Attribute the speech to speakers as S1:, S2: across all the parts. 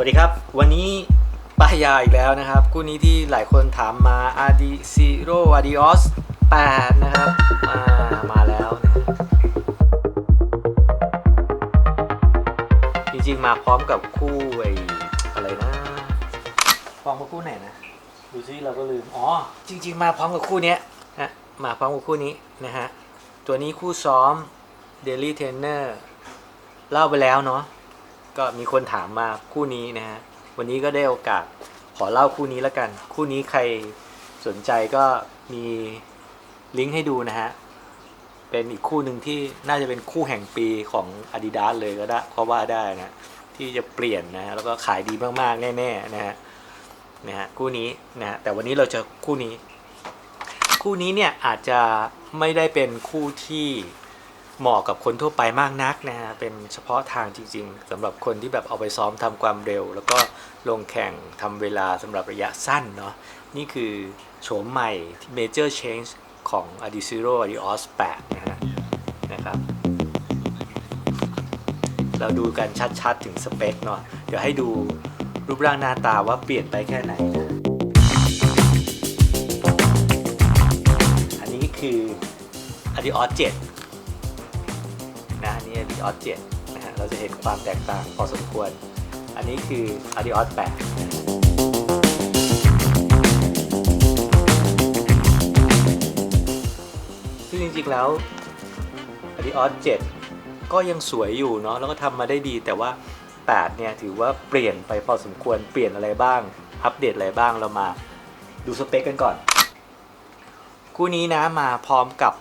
S1: วัสดีครับ วันนี้ป้ายยาอีกแล้วนะครับ คู่นี้ที่หลายคนถามมา RD Zero Adios 8 นะครับมามาแล้วนะจริงๆ มาพร้อมกับคู่ไอ้อะไรนะพร้อมกับคู่ไหนนะ ดูซิเราก็ลืม อ๋อ จริง ๆ มาพร้อมกับคู่เนี้ยนะมาพร้อมกับคู่นี้นะฮะ ตัวนี้คู่ซ้อม Daily Trainer เล่าไปแล้วเนาะ ก็มีคนถามมาคู่นี้นะฮะวันนี้ก็ได้โอกาสขอเล่าคู่นี้แล้วกัน คู่นี้ใครสนใจก็มีลิงก์ให้ดูนะฮะเป็นอีกคู่หนึ่งที่น่าจะเป็นคู่แห่งปีของ Adidas เลยก็ได้ก็ว่าได้นะที่จะเปลี่ยนนะฮะแล้วก็ขายดีมากๆ แน่ๆนะฮะนะฮะคู่นี้นะฮะแต่วันนี้เราจะคู่นี้ คู่นี้เนี่ยอาจจะไม่ได้เป็นคู่ที่ เหมาะกับคนทั่วไปมากนักนะฮะเป็นเฉพาะทางจริง ๆ สำหรับคนที่แบบเอาไปซ้อมทำความเร็ว แล้วก็ลงแข่งทำเวลาสำหรับระยะสั้นเนาะนี่คือโฉมใหม่ major change ของ a d i s i r o a d i o s 8นะฮะนะครับเราดูกันชัดๆ ถึงสเปคเนาะเดี๋ยวให้ดูรูปร่างหน้าตาว่าเปลี่ยนไปแค่ไหนนะอันนี้คือ a d i o s 7 Audios 7นะฮะเราจะเห็นความแตกต่างพอสมควร อันนี้คือ Audios 8ซึ่งจริงๆแล้ว Audios 7 ก็ยังสวยอยู่เนาะแล้วก็ทำมาได้ดีแต่ว่า 8 เนี่ย ถือว่าเปลี่ยนไปพอสมควรเปลี่ยนอะไรบ้าง อัปเดตอะไรบ้างเรามาดูสเปคกันก่อน คู่นี้นะมาพร้อมกับ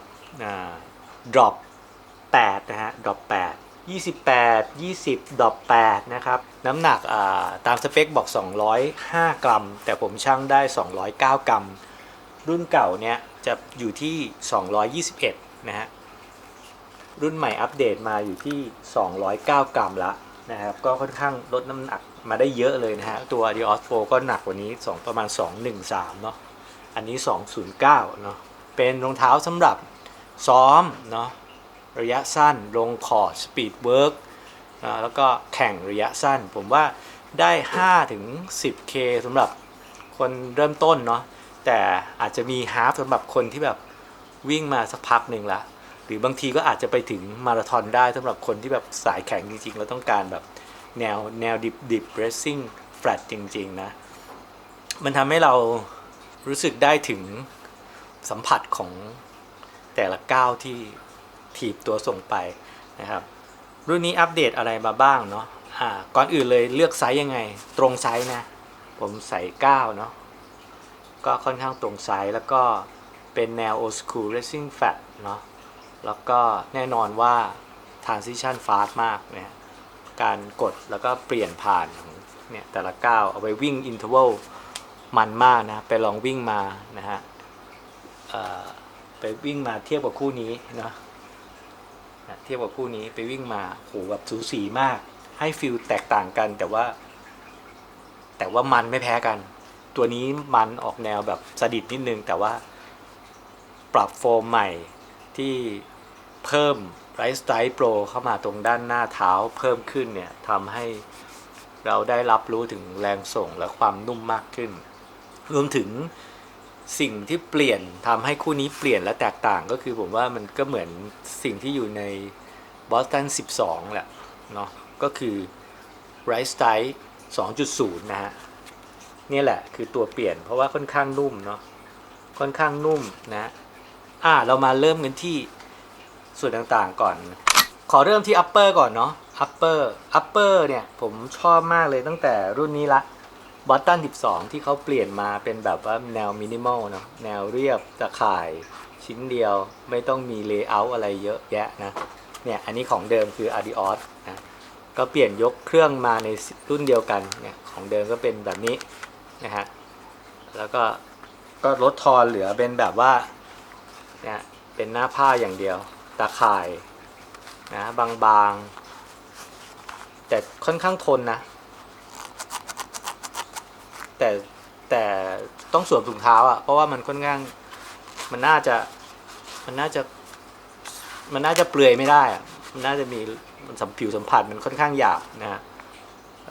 S1: drop 8นะฮะ drop 8 28 20 drop 8นะครับ น้ำหนักตามสเปคบอก 205 กรัม แต่ผมชั่งได้ 209 กรัม รุ่นเก่าเนี่ยจะอยู่ที่ 221 นะฮะ รุ่นใหม่อัปเดตมาอยู่ที่ 209 กรัมละนะครับ ก็ค่อนข้างลดน้ำหนักมาได้เยอะเลยนะฮะ ตัว Adios Pro ก็หนักกว่านี้ 2 ประมาณ 213 เนาะ อันนี้ 209 เนาะ เป็นรองเท้าสำหรับซ้อมเนาะ ระยะสั้น ลงคอร์ดสปีดเวิร์กแล้วก็แข่งระยะสั้น ผมว่าได้5ถึง 10K สำหรับคนเริ่มต้นเนาะแต่อาจจะมีฮาฟสำหรับคนที่แบบวิ่งมาสักพักหนึ่งละหรือบางทีก็อาจจะไปถึงมาราธอนได้สำหรับคนที่แบบสายแข็งจริงๆ แล้วต้องการแบบแนวแนวดิบดิบเรสซิ่งแฟลตจริง ๆ นะ มันทำให้เรารู้สึกได้ถึงสัมผัสของแต่ละก้าวที่ ถีบตัวส่งไปนะครับ รุ่นนี้อัปเดตอะไรมาบ้างเนาะอ่าก่อนอื่นเลยเลือกไซส์ยังไง ตรงไซส์นะ ผมใส่9เนาะก็ค่อนข้างตรงไซส์แล้วก็เป็นแนว old school racing fat เนาะแล้วก็แน่นอนว่า transition fast มากเนี่ยการกดแล้วก็เปลี่ยนผ่านของเนี่ยแต่ละก้าวเอาไปวิ่ง interval มันมากนะ ไปลองวิ่งมานะฮะไปวิ่งมาเทียบกับคู่นี้เนาะ นะเทียบกับคู่นี้ไปวิ่งมาโหแบบสูสีมาก ให้ฟิลแตกต่างกันแต่ว่า แต่ว่ามันไม่แพ้กัน ตัวนี้มันออกแนวแบบสดิดนิดนึง แต่ว่าปรับโฟมใหม่ที่เพิ่มไรสไตล์โปรเข้ามาตรงด้านหน้าเท้าเพิ่มขึ้นเนี่ยทำให้เราได้รับรู้ถึงแรงส่งและความนุ่มมากขึ้น รวมถึง สิ่งที่เปลี่ยนทำให้คู่นี้เปลี่ยนและแตกต่างก็คือผมว่ามันก็เหมือนสิ่งที่อยู่ในบอสตัน 12 แหละเนาะก็คือไรสไตล์2.0 นะฮะนี่แหละคือตัวเปลี่ยนเพราะว่าค่อนข้างนุ่มเนาะค่อนข้างนุ่มนะอ่าเรามาเริ่มกันที่ส่วนต่างๆก่อน ขอเริ่มที่ upper ก่อนเนาะ upper upper เนี่ยผมชอบมากเลยตั้งแต่รุ่นนี้ละ บอตตัน 12 ที่เขาเปลี่ยนมาเป็นแบบว่าแนวมินิมอลเนาะแนวเรียบตะข่ายชิ้นเดียวไม่ต้องมีเลเยอร์อะไรเยอะแยะนะ เนี่ยอันนี้ของเดิมคือ Adios นะก็เปลี่ยนยกเครื่องมาในรุ่นเดียวกันเนี่ยของเดิมก็เป็นแบบนี้นะฮะแล้วก็ก็ลดทอนเหลือเป็นแบบว่าเนี่ยเป็นหน้าผ้าอย่างเดียวตาข่ายนะบางๆ แต่ค่อนข้างทนนะ แต่ แต่ต้องสวมถุงเท้าอะเพราะว่ามันค่อนข้างมันน่าจะมันน่าจะ มันน่าจะเปลือยไม่ได้อะมันน่าจะมีมันสัมผิวสัมผัสมันค่อนข้างหยาบนะฮะ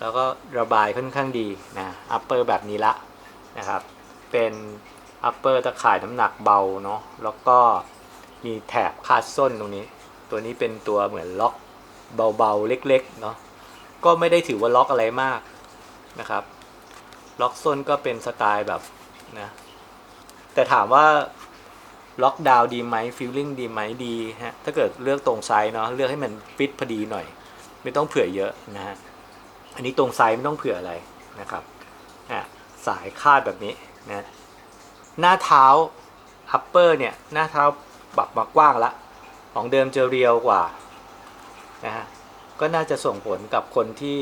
S1: แล้วก็ระบายค่อนข้างดีนะอัปเปอร์แบบนี้ละนะครับ เป็นอัปเปอร์ตะข่ายน้ำหนักเบาเนาะแล้วก็มีแถบคาดส้นตรงนี้ ตัวนี้เป็นตัวเหมือนล็อกเบาๆเล็กๆเนาะก็ไม่ได้ถือว่าล็อกอะไรมากนะครับ ล็อกส้นก็เป็นสไตล์แบบนะแต่ถามว่าล็อกดาวน์ดีไหมฟิลลิ่งดีไหมดีฮะถ้าเกิดเลือกตรงไซส์เนาะเลือกให้มันฟิตพอดีหน่อย ไม่ต้องเผื่อเยอะนะฮะอันนี้ตรงไซส์ไม่ต้องเผื่ออะไรนะครับอะสายคาดแบบนี้นะหน้าเท้า upper เนี่ยหน้าเท้าปรับมากว้างละของเดิมจะเรียวกว่านะฮะก็น่าจะส่งผลกับคนที่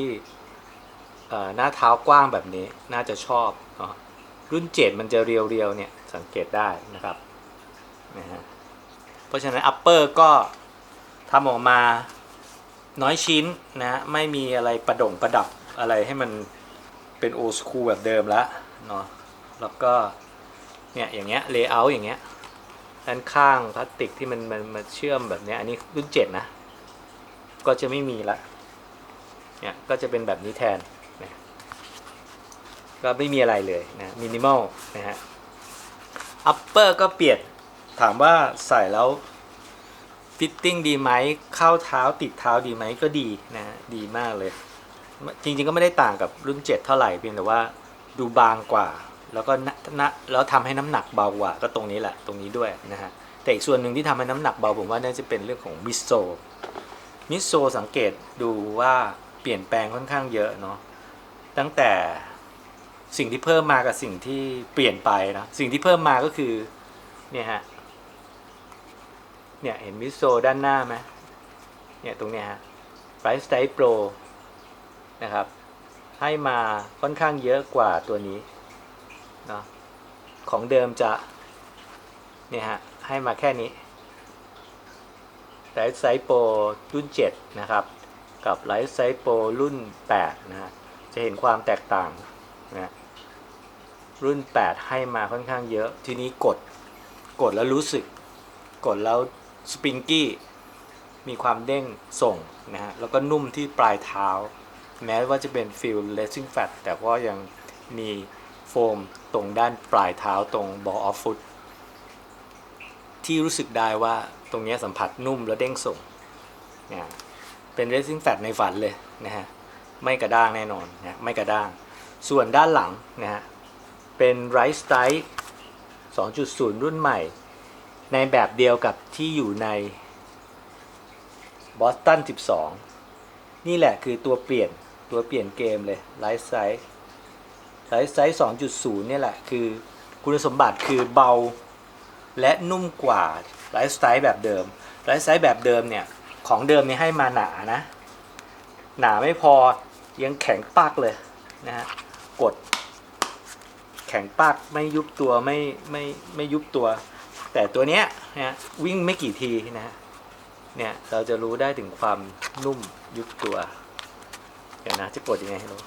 S1: หน้าเท้ากว้างแบบนี้น่าจะชอบเนาะรุ่นเจ็ดมันจะเรียวๆเนี่ยสังเกตได้นะครับนะฮะเพราะฉะนั้น upper ก็ทำออกมาน้อยชิ้นนะไม่มีอะไรประดงประดับอะไรให้มันเป็นโอสคูแบบเดิมแล้วเนาะแล้วก็เนี่ยอย่างเงี้ยเลเยอร์อย่างเงี้ยด้านข้างพลาสติกที่มันมันมาเชื่อมแบบเนี้ยอันนี้รุ่นเจ็ดนะ ก็จะไม่มีละเนี่ยก็จะเป็นแบบนี้แทน ก็ไม่มีอะไรเลยนะมินิมอลนะฮะอัปเปอร์ก็เปลี่ยนถามว่าใส่แล้วฟิตติ้งดีไหมเข้าเท้าติดเท้าดีไหมก็ดีนะฮะดีมากเลย จริงๆก็ไม่ได้ต่างกับรุ่น 7 เท่าไหร่เพียงแต่ว่าดูบางกว่า แล้วก็นะนะแล้วทำให้น้ำหนักเบากว่าก็ตรงนี้แหละตรงนี้ด้วยนะฮะแต่อีกส่วนหนึ่งที่ทำให้น้ำหนักเบาผมว่าน่าจะเป็นเรื่องของมิโซมิโซสังเกตดูว่าเปลี่ยนแปลงค่อนข้างเยอะเนาะตั้งแต่ สิ่งที่เพิ่มมากับสิ่งที่เปลี่ยนไปนะสิ่งที่เพิ่มมาก็คือเนี่ยฮะเนี่ยเห็นมิโซด้านหน้าไหมเนี่ยตรงเนี้ยฮะ Bright Style Pro นะครับ ให้มาค่อนข้างเยอะกว่าตัวนี้เนาะของเดิมจะเนี่ยฮะให้มาแค่นี้ Bright Style Pro รุ่น 7 นะครับ กับ Bright Style Pro รุ่น 8 นะฮะจะเห็นความแตกต่าง นะรุ่น 8 ให้มาค่อนข้างเยอะ ทีนี้กด กดแล้วรู้สึก กดแล้วสปริงกี้ มีความเด้งส่งนะฮะ แล้วก็นุ่มที่ปลายเท้า แม้ว่าจะเป็นฟิลเลสซิ่งแฟตแต่ก็ยังมีโฟมตรงด้านปลายเท้าตรง ball of foot ที่รู้สึกได้ว่าตรงเนี้ยสัมผัสนุ่มและเด้งส่งนะเป็นเลสซิ่งแฟตในฝันเลยนะฮะ ไม่กระด้างแน่นอนนะไม่กระด้าง ส่วนด้านหลังนะฮะเป็นไรส์ไ t ์2.0 รุ่นใหม่ ในแบบเดียวกับที่อยู่ใน Boston 12 นี่แหละคือตัวเปลี่ยนตัวเปลี่ยนเกมเลยไลฟ์ไซส์ไลฟ์ไซส์2.0 เนี่ยแหละคือคุณสมบัติคือเบาและนุ่มกว่าไลฟ์สไตล์แบบเดิมไลฟ์สไตล์แบบเดิมเนี่ย ของเดิมนี่ให้มาหนานะ หนาไม่พอยังแข็งปากเลยนะฮะ กด แข็งปากไม่ยุบตัวไม่ไม่ไม่ยุบตัว แต่ตัวเนี้ยนะวิ่งไม่กี่ทีนะเนี่ยเราจะรู้ได้ถึงความนุ่มยุบตัว เดี๋ยวนะจะกดยังไงให้รู้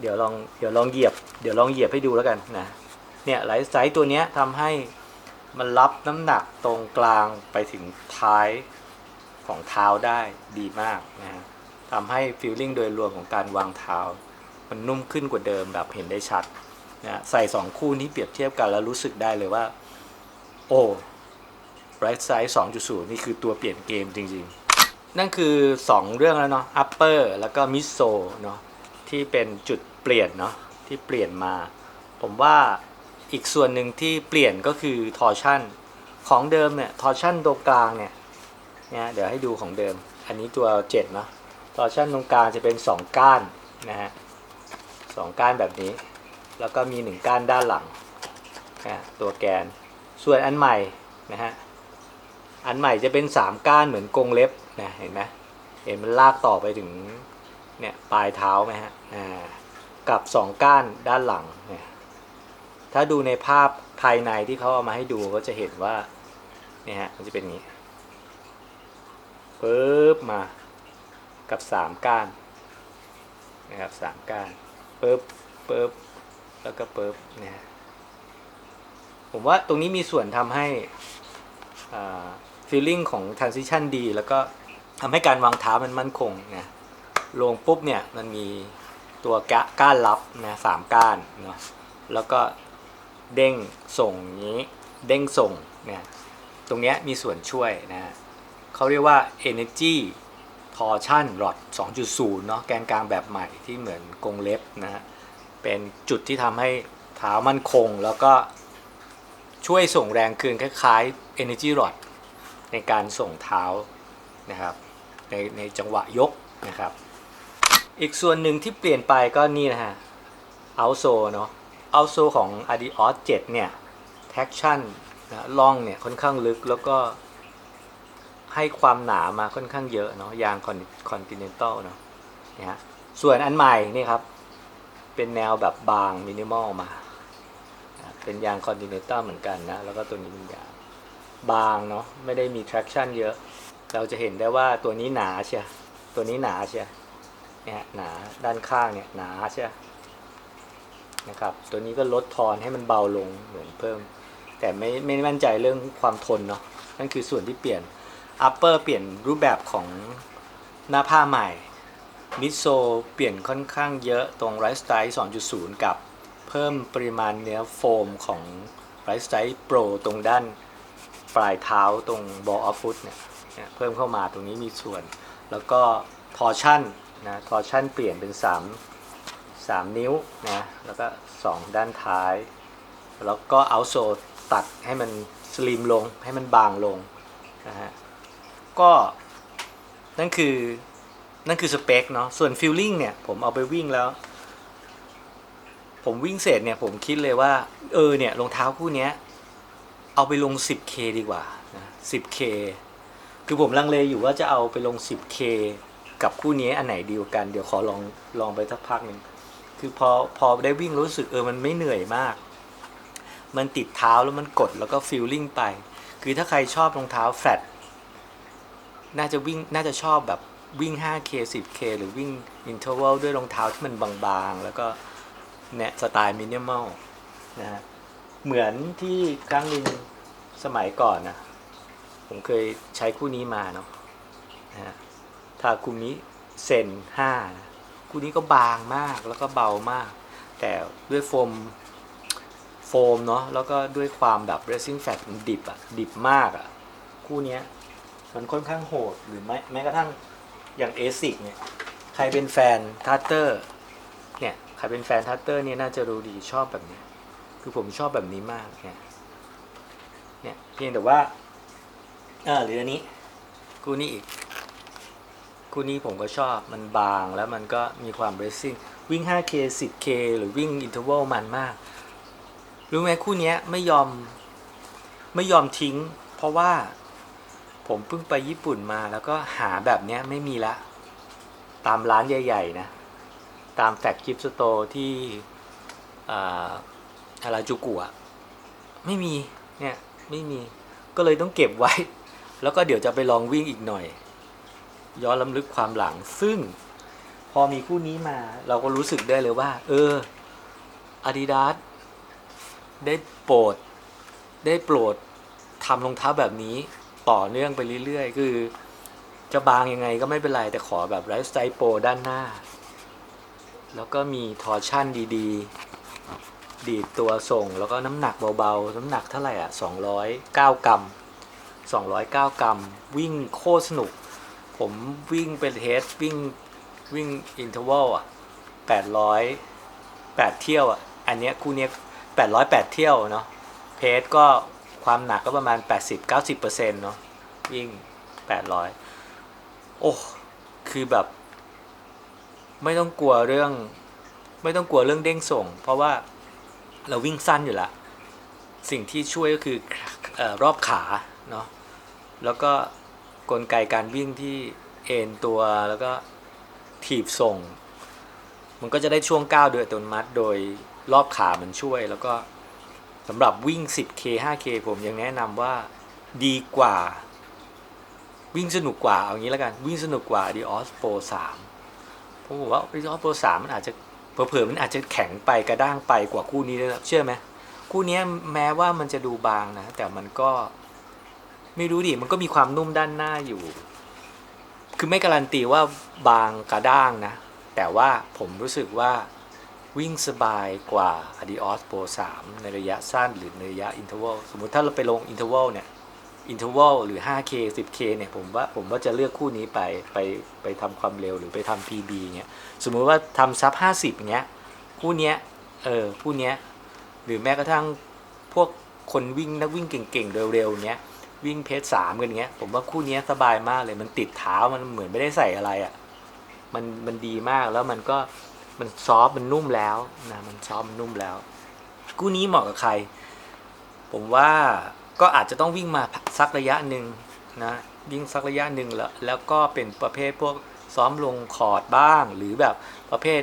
S1: เดี๋ยวลองเดี๋ยวลองเหยียบ เดี๋ยวลองเหยียบให้ดูแล้วกันนะเนี่ยไลท์ไซส์ตัวเนี้ยทำให้มันรับน้ำหนักตรงกลางไปถึงท้ายของเท้าได้ดีมากนะฮะทำให้ฟีลลิ่งโดยรวมของการวางเท้า มันนุ่มขึ้นกว่าเดิมแบบเห็นได้ชัดนะใส่สองคู่นี้เปรียบเทียบกันแล้วรู้สึกได้เลยว่า โอ้ Bright Side 2.0 นี่คือตัวเปลี่ยนเกมจริงๆ นั่นคือ 2 เรื่องแล้วเนาะ Upper แล้วก็ Miso เนาะที่เป็นจุดเปลี่ยนเนาะที่เปลี่ยนมา ผมว่าอีกส่วนหนึ่งที่เปลี่ยนก็คือ Torsion ของเดิมเนี่ย Torsion ตรงกลางเนี่ยเนี่ยเดี๋ยวให้ดูของเดิม อันนี้ตัว7เนาะ Torsion ตรงกลางจะเป็น 2 ก้านนะฮะ สองก้านแบบนี้ แล้วก็มี1ก้านด้านหลังนะตัวแกน ส่วนอันใหม่นะฮะอันใหม่จะเป็น3ก้านเหมือนกรงเล็บนะเห็นไหมเห็นมันลากต่อไปถึงเนี่ยปลายเท้าไหมฮะอ่ากับ2ก้านด้านหลังเนี่ยถ้าดูในภาพภายในที่เขาเอามาให้ดูก็จะเห็นว่าเนี่ยฮะมันจะเป็นอย่างนี้ปึ๊บมากับ3ก้านนะครับสามก้าน ปึ๊บปึ๊บแล้วก็ปึ๊บเนี่ยฮะผมว่าตรงนี้มีส่วนทำให้ฟีลลิ่งของ transition ดี แล้วก็ทำให้การวางเท้ามันมั่นคงนะลงปุ๊บเนี่ยมันมีตัวกะก้านรับนะสามก้านเนาะแล้วก็เด้งส่งอย่างนี้เด้งส่งเนี่ยตรงเนี้ยมีส่วนช่วยนะฮะเขาเรียกว่า energy torsion rod 2.0 เนาะแกนกลางแบบใหม่ที่เหมือนกรงเล็บนะฮะ เป็นจุดที่ทำให้เท้ามั่นคงแล้วก็ช่วยส่งแรงคืนคล้ายๆ energy rod ในการส่งเท้านะครับในในจังหวะยกนะครับ อีกส่วนหนึ่งที่เปลี่ยนไปก็นี่นะฮะเอาโซเนาะเอาโซของ Adios 7 เนี่ย traction นะล่องเนี่ยค่อนข้างลึกแล้วก็ ให้ความหนามาค่อนข้างเยอะเนาะยาง Continental เนาะเนี่ยฮะส่วนอันใหม่นี่ครับ เป็นแนวแบบบางมินิมอลมา เป็นยาง Continental เหมือนกันนะ แล้วก็ตัวนี้เป็นยางบางเนาะไม่ได้มี traction เยอะ เราจะเห็นได้ว่าตัวนี้หนาเชียตัวนี้หนาเชียเนี่ยหนาด้านข้างเนี่ยหนาใช่ไหมนะครับตัวนี้ก็ลดทอนให้มันเบาลงเหมือนเพิ่ม แต่ไม่ไม่มั่นใจเรื่องความทนเนาะนั่นคือส่วนที่เปลี่ยน upper เปลี่ยนรูปแบบของหน้าผ้าใหม่มิดโซเปลี่ยนค่อนข้างเยอะตรงไรสไตล์2.0 กับเพิ่มปริมาณเนื้อโฟมของไรสไตล์โปรตรงด้านปลายเท้าตรง ball of foot เนี่ยเนี่ยเพิ่มเข้ามาตรงนี้มีส่วน แล้วก็ทอร์ชั่นนะทอร์ชั่นเปลี่ยนเป็น 3 3 นิ้วนะแล้วก็ 2 ด้านท้าย แล้วก็เอาโซตัดให้มันสลิมลงให้มันบางลงนะฮะ ก็นั่นคือนั่นคือสเปคเนาะส่วนฟิลลิ่งเนี่ย ผมเอาไปวิ่งแล้ว ผมวิ่งเสร็จเนี่ยผมคิดเลยว่า เออเนี่ยรองเท้าคู่นี้เอาไปลง 10K ดีกว่านะ 10K คือผมลังเลอยู่ว่าจะเอาไปลง 10K กับคู่นี้อันไหนดีกว่ากัน เดี๋ยวขอลองลองไปสักพักหนึ่งคือพอพอได้วิ่งรู้สึกเออมันไม่เหนื่อยมาก มันติดเท้าแล้วมันกดแล้วก็ฟีลลิ่งไป คือถ้าใครชอบรองเท้าแฟลต น่าจะวิ่งน่าจะชอบแบบวิ่ง 5K 10K หรือวิ่งอินเทอร์วัลด้วยรองเท้าที่มันบางๆ แล้วก็เนี่ยสไตล์มินิมอลนะฮะเหมือนที่ครั้งหนึ่งสมัยก่อนนะผมเคยใช้คู่นี้มาเนาะนะฮะทาคุมิเซนห้านะคู่นี้ก็บางมากแล้วก็เบามาก แต่ด้วยโฟมโฟมเนาะแล้วก็ด้วยความแบบ racing fat ดิบอะดิบมากอะคู่นี้ มันค่อนข้างโหดหรือแม้แม้กระทั่งอย่างเอซิกเนี่ยใครเป็นแฟนทัตเตอร์เนี่ยใครเป็นแฟนทัตเตอร์เนี่ยน่าจะรู้ดีชอบแบบเนี้ยคือผมชอบแบบนี้มากเนี่ยเนี่ยเพียงแต่ว่าอ่าหรืออันนี้คู่นี้อีกคู่นี้ผมก็ชอบมันบางแล้วมันก็มีความเรซซิ่งวิ่ง 5K 10K หรือวิ่งอินเทอร์วัลมันมาก รู้ไหมคู่นี้ไม่ยอมไม่ยอมทิ้ง เพราะว่า ผมเพิ่งไปญี่ปุ่นมาแล้วก็หาแบบเนี้ยไม่มีละ ตามร้านใหญ่ ๆ นะ ตามแฟกชิปสโตร์ที่อาฮาราจูกุอะไม่มีเนี่ยไม่มีก็เลยต้องเก็บไว้ แล้วก็เดี๋ยวจะไปลองวิ่งอีกหน่อย ย้อนลำลึกความหลัง ซึ่งพอมีคู่นี้มาเราก็รู้สึกได้เลยว่า เออ Adidas ได้โปรด ได้โปรดทำรองเท้าแบบนี้ ต่อเนื่องไปเรื่อยๆ คือ จะบางยังไงก็ไม่เป็นไร แต่ขอแบบไลฟ์สไตล์โปรด้านหน้า แล้วก็มีทอร์ชั่นดีๆ ดีดตัวส่ง แล้วก็น้ำหนักเบาๆ น้ำหนักเท่าไหร่อะ 209 กรัม 209 กรัม วิ่งโคตรสนุก ผมวิ่งเป็นเทสวิ่งวิ่งอินเทอร์วัลอะ 800 8 เที่ยวอะ อันเนี้ยคู่เนี้ย808 เที่ยวเนาะเพสก็ ความหนักก็ประมาณ 80-90%เนาะวิ่ง 800 โอ้ คือแบบ ไม่ต้องกลัวเรื่อง ไม่ต้องกลัวเรื่องเด้งส่ง เพราะว่าเราวิ่งสั้นอยู่ละ สิ่งที่ช่วยก็คือเออรอบขาเนาะแล้วก็กลไกการวิ่งที่เอ็นตัวแล้วก็ถีบส่ง มันก็จะได้ช่วงก้าวโดยอัตโนมัติโดยรอบขามันช่วยแล้วก็ สำหรับวิ่ง 10K 5K ผมยังแนะนำว่าดีกว่า วิ่งสนุกกว่าเอางี้แล้วกัน วิ่งสนุกกว่า Adios Pro 3ผมบอกว่า Adios Pro 3มันอาจจะเผลอๆมันอาจจะแข็งไปกระด้างไปกว่าคู่นี้ด้วยนะเชื่อไหมคู่นี้แม้ว่ามันจะดูบางนะ แต่มันก็ไม่รู้ดิมันก็มีความนุ่มด้านหน้าอยู่ คือไม่การันตีว่าบางกระด้างนะ แต่ว่าผมรู้สึกว่า วิ่งสบายกว่า Adios Pro 3 ในระยะสั้นหรือในระยะอินเทอร์วัลสมมุติถ้าเราไปลงอินเทอร์วัลเนี่ยอินเทอร์วัลหรือ 5K 10K เนี่ยผมว่าผมว่าจะเลือกคู่นี้ไปไปไปทำความเร็วหรือไปทำ PB เงี้ยสมมุติว่าทำซับ 50เงี้ยคู่เนี้ยเออคู่เนี้ยหรือแม้กระทั่งพวกคนวิ่งนักวิ่งเก่งๆเร็วๆเนี้ยวิ่งเพจสามกันเงี้ยผมว่าคู่เนี้ยสบายมากเลยมันติดเท้ามันเหมือนไม่ได้ใส่อะไรอะ่ะมันมันดีมากแล้วมันก็ มันซอฟมันนุ่มแล้วนะมันซอฟมันนุ่มแล้ว คู่นี้เหมาะกับใคร ผมว่าก็อาจจะต้องวิ่งมาสักระยะหนึ่งนะวิ่งสักระยะหนึ่งแล้วแล้วก็เป็นประเภทพวกซ้อมลงคอร์ดบ้าง หรือแบบประเภท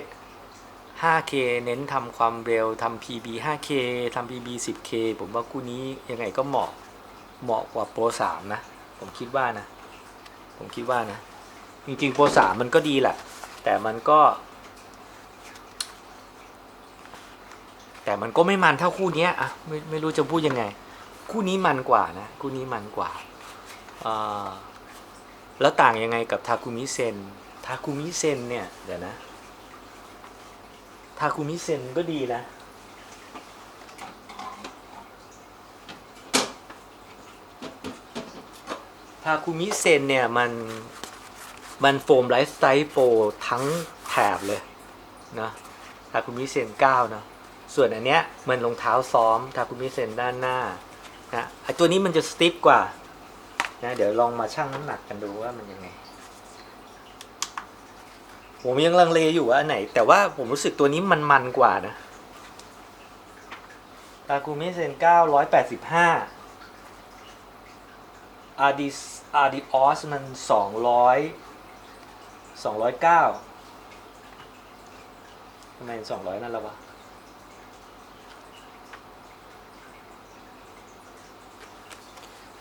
S1: 5K เน้นทำความเร็วทำ PB 5K ทำ PB 10K ผมว่าคู่นี้ยังไงก็เหมาะเหมาะกว่าโปรสามนะ ผมคิดว่านะ ผมคิดว่านะ จริงๆโปรสามมันก็ดีแหละ แต่มันก็ แต่มันก็ไม่มันเท่าคู่นี้ยอะไม่ไม่รู้จะพูดยังไง คู่นี้มันกว่านะคู่นี้มันกว่าอ่าแล้วต่างยังไงกับทาคุมิเซนทาคุมิเซนเนี่ยเดี๋ยวนะทาคุมิเซนก็ดีนะทาคุมิเซนเนี่ยมันมันโฟมไลฟ์สไตล์โปรทั้งแถบเลยนะทาคุมิเซน9เนะ ส่วนอันเนี้ยมันรองเท้าซ้อมทาคุมิเซนด้านหน้านะไอตัวนี้มันจะสติฟกว่านะเดี๋ยวลองมาชั่งน้ำหนักกันดูว่ามันยังไง ผมยังลังเลอยู่ว่าอันไหน แต่ว่าผมรู้สึกตัวนี้มันมันกว่านะทาคุมิเซน9 185อาร์ดิอาร์ดิออสมันสองร้อยสองร้อยเก้าทำไมสองร้อยนั่นล้ววะ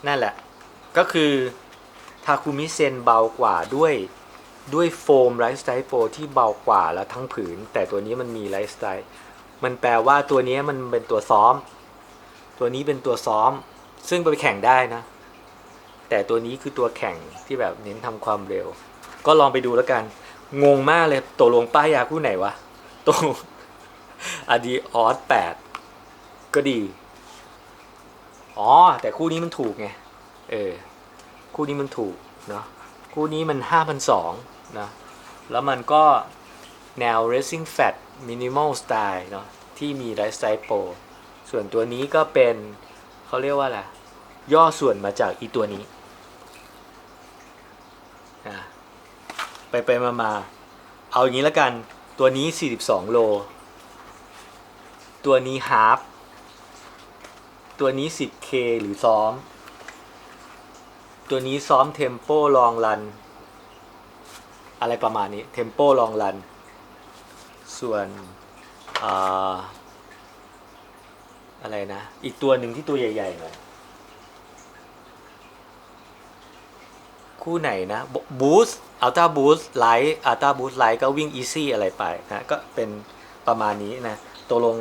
S1: นั่นแหละ ก็คือทาคุมิเซนเบากว่าด้วยด้วยโฟมไลฟ์สไตล์โฟที่เบากว่าแล้วทั้งผืน แต่ตัวนี้มันมีไลฟ์สไตล์มันแปลว่าตัวนี้มันเป็นตัวซ้อม ตัวนี้เป็นตัวซ้อม ซึ่งไปแข่งได้นะ แต่ตัวนี้คือตัวแข่งที่แบบเน้นทำความเร็ว ก็ลองไปดูแล้วกัน งงมากเลยตัวลงป้ายยาคู่ไหนวะตัวอดีออสแปดก็ดี อ๋อ แต่คู่นี้มันถูกไง เออ คู่นี้มันถูกเนาะ คู่นี้มันห้าพันสองนะ แล้วมันก็แนว racing fat minimal style เนาะ ที่มีไลฟ์สไตล์โปรส่วนตัวนี้ก็เป็นเขาเรียกว่าอะไร ย่อส่วนมาจากอีตัวนี้นะไปไปมามา เอาอย่างนี้แล้วกัน ตัวนี้ 42 โล ตัวนี้ฮาฟ ตัวนี้ 10K หรือซ้อม ตัวนี้ซ้อมเทมโปลองรัน อะไรประมาณนี้เทมโปลองรัน ส่วนอ่าอะไรนะ อีกตัวหนึ่งที่ตัวใหญ่ๆหน่อยคู่ไหนนะบูสอัลต้าบูสไลท์อัลต้าบูสไลท์ก็วิ่งอีซี่อะไรไปนะก็เป็นประมาณนี้นะตกลง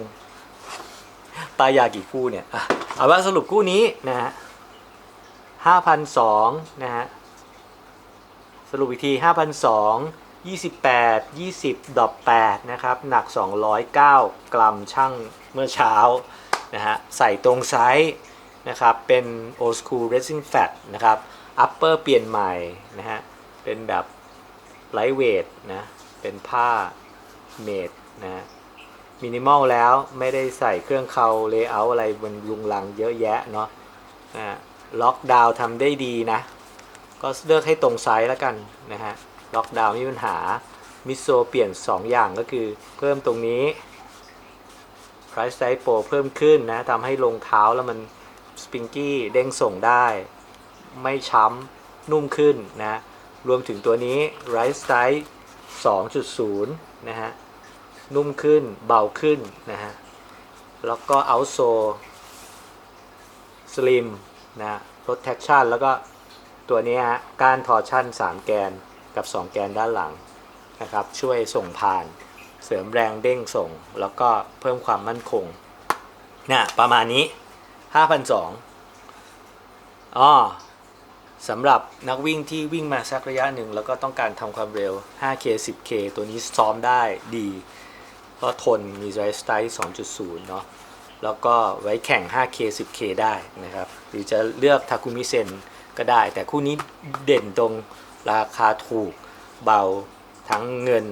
S1: ปลายากี่คู่เนี่ยอเอาว่าสรุปคู่นี้นะฮะห้าพันสองนะฮะสรุปอีกทีห้าพันสองยี่สิบแปดยี่สิบดอปแปดนะครับ หนัก209กรัมช่างเมื่อเช้านะฮะใส่ตรงไซส์นะครับ เป็น old school racing fat นะครับ upper เปลี่ยนใหม่นะฮะ เป็นแบบไลท์เวทนะ เป็นผ้าเมดนะ มินิมอลแล้วไม่ได้ใส่เครื่องเคาเลเยอร์อะไรบนลุงลังเยอะแยะเนาะนะล็อกดาวน์ทำได้ดีนะ ก็เลือกให้ตรงไซส์แล้วกันนะฮะล็อกดาวน์ไม่มีปัญหามิโซเปลี่ยน 2 อย่างก็คือเพิ่มตรงนี้ price size pro เพิ่มขึ้นนะทำให้ลงเท้าแล้วมันสปริงกี้เด้งส่งได้ ไม่ช้ำนุ่มขึ้นนะ รวมถึงตัวนี้ Right Style 2.0 นะฮะ นุ่มขึ้นเบาขึ้นนะฮะ แล้วก็ Outsole Slim นะลด traction แล้วก็ตัวนี้ฮะการถอดชั่น 3 แกนกับ 2 แกนด้านหลังนะครับ ช่วยส่งผ่าน เสริมแรงเด้งส่ง แล้วก็เพิ่มความมั่นคงนะประมาณนี้5,200อ๋อสำหรับนักวิ่งที่วิ่งมาสักระยะหนึ่ง แล้วก็ต้องการทำความเร็ว 5K 10K ตัวนี้ซ้อมได้ดี ก็ทนมีไรสไตล์2.0 เนาะแล้วก็ไว้แข่ง 5K 10K ได้นะครับ หรือจะเลือกทาคุมิเซนก็ได้ แต่คู่นี้เด่นตรงราคาถูกเบาทั้งเงิน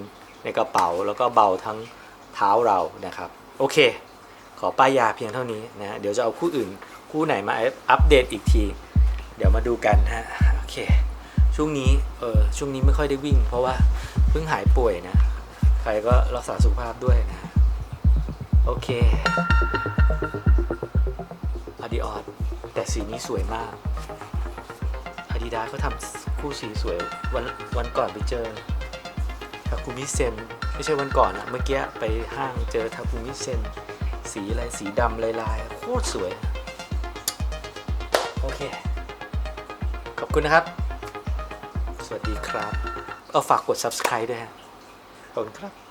S1: ในกระเป๋า แล้วก็เบาทั้งเท้าเรานะครับ โอเค ขอป้ายยาเพียงเท่านี้นะเดี๋ยวจะเอาคู่อื่น คู่ไหนมาอัปเดตอีกที เดี๋ยวมาดูกันฮะโอเค ช่วงนี้เออช่วงนี้ไม่ค่อยได้วิ่ง เพราะว่าเพิ่งหายป่วยนะ ใครก็รักษาสุขภาพด้วยนะ โอเคอาดิออสแต่สีนี้สวยมากอาดิดาเขาทำคู่สีสวยวันวันก่อนไปเจอทาคุมิเซนไม่ใช่วันก่อนอะเมื่อกี้ไปห้างเจอทาคุมิเซนสีอะไรสีดำลายๆโคตรสวย โอเค ขอบคุณนะครับ สวัสดีครับ เอาฝากกด subscribe ด้วยฮะ 好，你看。